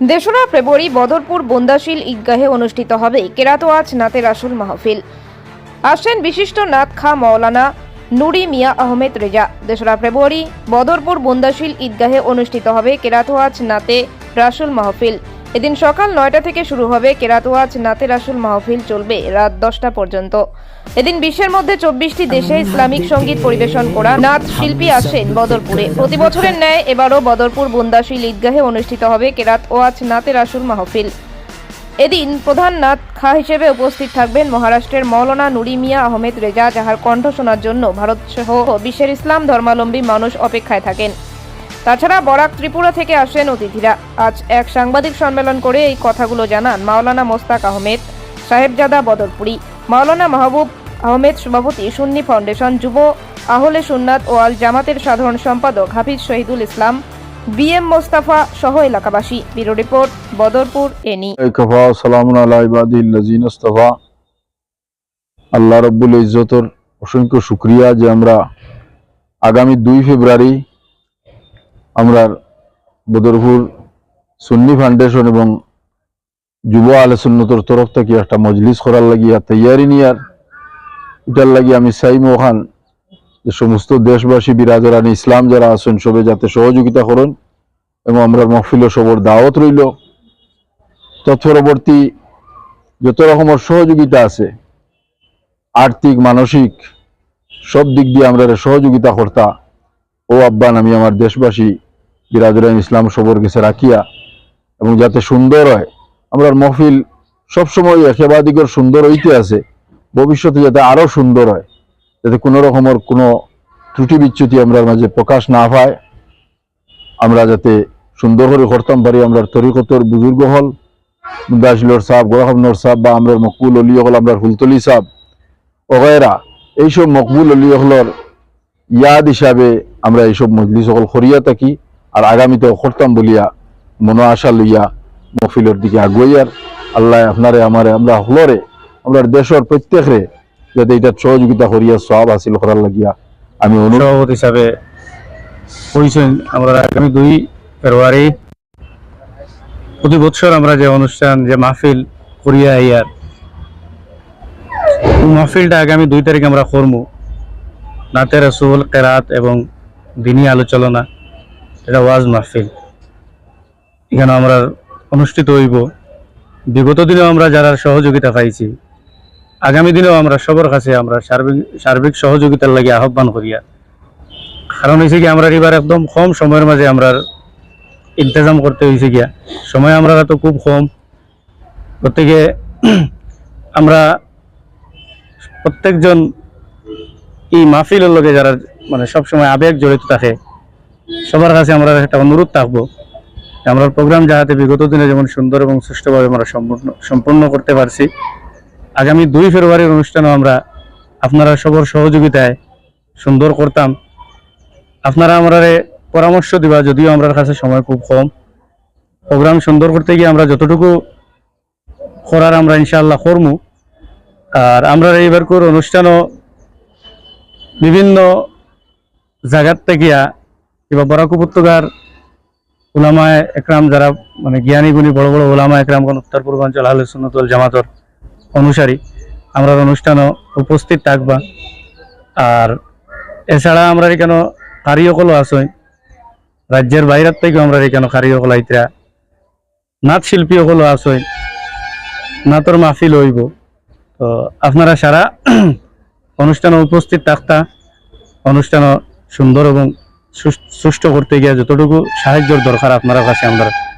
দেশরা ফেব্রুয়ারি বদরপুর বন্দাশীল ঈদগাহে অনুষ্ঠিত হবে। কেরাতোয়াজ নাতের আসল মাহফিল। আসেন বিশিষ্ট নাত খা মৌলানা নুরি মিয়া আহমেদ রেজা। দেশরা ফেব্রুয়ারি বদরপুর বন্দাশীল ঈদগাহে অনুষ্ঠিত হবে। কেরাতোয়াজ নাতে রাসুল মাহফিল। এদিন সকাল নয়টা থেকে শুরু হবে কেরাতোয়াজ নাতে রাসুল মাহফিল চলবে রাত দশটা পর্যন্ত। এদিন বিশ্বের মধ্যে চব্বিশটি দেশে ইসলামিক সংগীত পরিবেশন করা নাচ শিল্পী আসেন বদরপুরে। প্রতি বছরের ন্যায় এবারও বদরপুর বন্দাসী ঈদগাহে অনুষ্ঠিত হবে কেরাত ওয়াজ নাতে রাসুল মাহফিল। এদিন প্রধান নাথ খা হিসেবে উপস্থিত থাকবেন মহারাষ্ট্রের মৌলানা নুরি মিয়া আহমেদ রেজা, যাহার কণ্ঠ শোনার জন্য ভারত সহ বিশ্বের ইসলাম ধর্মাবলম্বী মানুষ অপেক্ষায় থাকেন। তাছাড়া বরাক ত্রিপুরা থেকে আসেন অতিথিরা। আজ এক সাংবাদিক সম্মেলন করে এই কথাগুলো জানান মাওলানা মোস্তাক আহমেদ, সাহেবজাদা বদরপুরি, মাওলানা মাহবুব আহমেদ সভাপতি সুন্নি ফাউন্ডেশন যুব, আহলে সুন্নাত ও আল জামাতের সাধারণ সম্পাদক হাফিজ শহীদুল ইসলাম বি এম মোস্তাফা সহ এলাকাবাসী। ব্যুরো রিপোর্ট, বদরপুর, এনি। আল্লাহ রব্বুল ইজ্জতর অসংখ্য শুক্রিয়া যে আমরা আগামী দুই ফেব্রুয়ারি আমরা বদরপুর সুন্নি ফাউন্ডেশন এবং যুব আলে সুন্নতর তরফ থেকে একটা মজলিস করার লাগিয়া তৈয়ারি নিয়ার। এটার লাগি আমি সাইম ওখান, যে সমস্ত দেশবাসী, বিরাজরানি ইসলাম যারা আছেন, সবে যাতে সহযোগিতা করেন এবং আমরা মহফিল সবর দাওয়াত রইল। তৎপরবর্তী যত রকমের সহযোগিতা আছে, আর্থিক, মানসিক, সব দিক দিয়ে আমরা সহযোগিতা করতা ও আব্বান, আমি আমার দেশবাসী বিরাজরান ইসলাম সবর গেছে রাখিয়া এবং যাতে সুন্দর হয়। আমরা মহফিল সবসময় একেবাদিকর সুন্দর হইতে আছে। ভবিষ্যতে যাতে আরও সুন্দর হয়। যাতে কোনো রকমের কোনো ত্রুটি বিচ্যুতি আমরা মাঝে প্রকাশ না পায়। আমরা যাতে সুন্দর করে করতাম পারি আমরা তরিকতর বুজুর্গ হল, মুদাসিলর সাহেব গোলাহমনর সাহেব বা আমরা মকবুল অলি হল আমরা হুলতলি সাহেব। ওগেরা এইসব মকবুল অলি হলর ইয়াদ হিসাবে আমরা এইসব মজলিস সকল করিয়া থাকি। আর আগামীতেও করতাম বলিয়া মনো আশা লইয়া মফিলের দিকে আগুয়াইয়ার আল্লাহ আপনারে, আমারে, আমরা হলরে, আমরা দেশের প্রত্যেকরে যাতে এটা সহযোগিতা করিয়া সব হাসিল করার লাগিয়া আমি অনুরোধ হিসাবে হয়েছেন আমরা আগামী দুই ফেব্রুয়ারি প্রতি বছর আমরা যে অনুষ্ঠান, যে মাহফিল করিয়া আইয়ার মাহফিলটা আগামী দুই তারিখ আমরা করব নাতে রসুল, কেরাত এবং দিনী আলোচনা। এটা ওয়াজ মাহফিল। এখানে আমরা অনুষ্ঠিত হইব। বিগত দিনেও আমরা যারা সহযোগিতা পাইছি, আগামী দিনেও আমরা সবার কাছে আমরা সার্বিক সার্বিক সহযোগিতার লাগে আহ্বান করিয়া। কারণ হয়েছে কি, আমরা এবার একদম কম সময়ের মাঝে আমরা ইন্তজাম করতে হয়েছে গিয়া। সময় আমরা তো খুব কম। প্রত্যেকে আমরা প্রত্যেকজন এই মাহফিলের লগে যারা মানে সবসময় আবেগ জড়িত থাকে সবার কাছে আমরা একটা অনুরোধ থাকব আমরা প্রোগ্রাম যাহাতে বিগত দিনে যেমন সুন্দর এবং সুষ্ঠুভাবে আমরা সম্পূর্ণ সম্পূর্ণ করতে পারছি, আগামী দুই ফেব্রুয়ারির অনুষ্ঠানও আমরা আপনারা সবার সহযোগিতায় সুন্দর করতাম। আপনারা আমরা পরামর্শ দিবা, যদিও আমার কাছে সময় খুব কম। প্রোগ্রাম সুন্দর করতে গিয়ে আমরা যতটুকু করার আমরা ইনশাআল্লাহ করমু। আর আমরা এইবার কর অনুষ্ঠানও বিভিন্ন জায়গার থেকে কিংবা বরাক উপত্যকার ওলামায় একরাম যারা মানে জ্ঞানী গুণী বড় বড় ওলামা একরাম কোন উত্তর পূর্বাঞ্চল আহলে সুন্নতুল জামাতর অনুসারী আমরা অনুষ্ঠানও উপস্থিত থাকবা। আর এছাড়া আমরা এখানে কারিসকলও আছে রাজ্যের বাইরের থেকেও আমরা এখানে কারিসকল আইতরা নাচ শিল্পীসকলও আছে নাতর মাহফিল হইব তো আপনারা সারা অনুষ্ঠানে উপস্থিত থাকতা। অনুষ্ঠান সুন্দর এবং সুষ্ঠু করতে গিয়ে যতটুকু সাহায্যের দরকার আপনার কাছে আমরা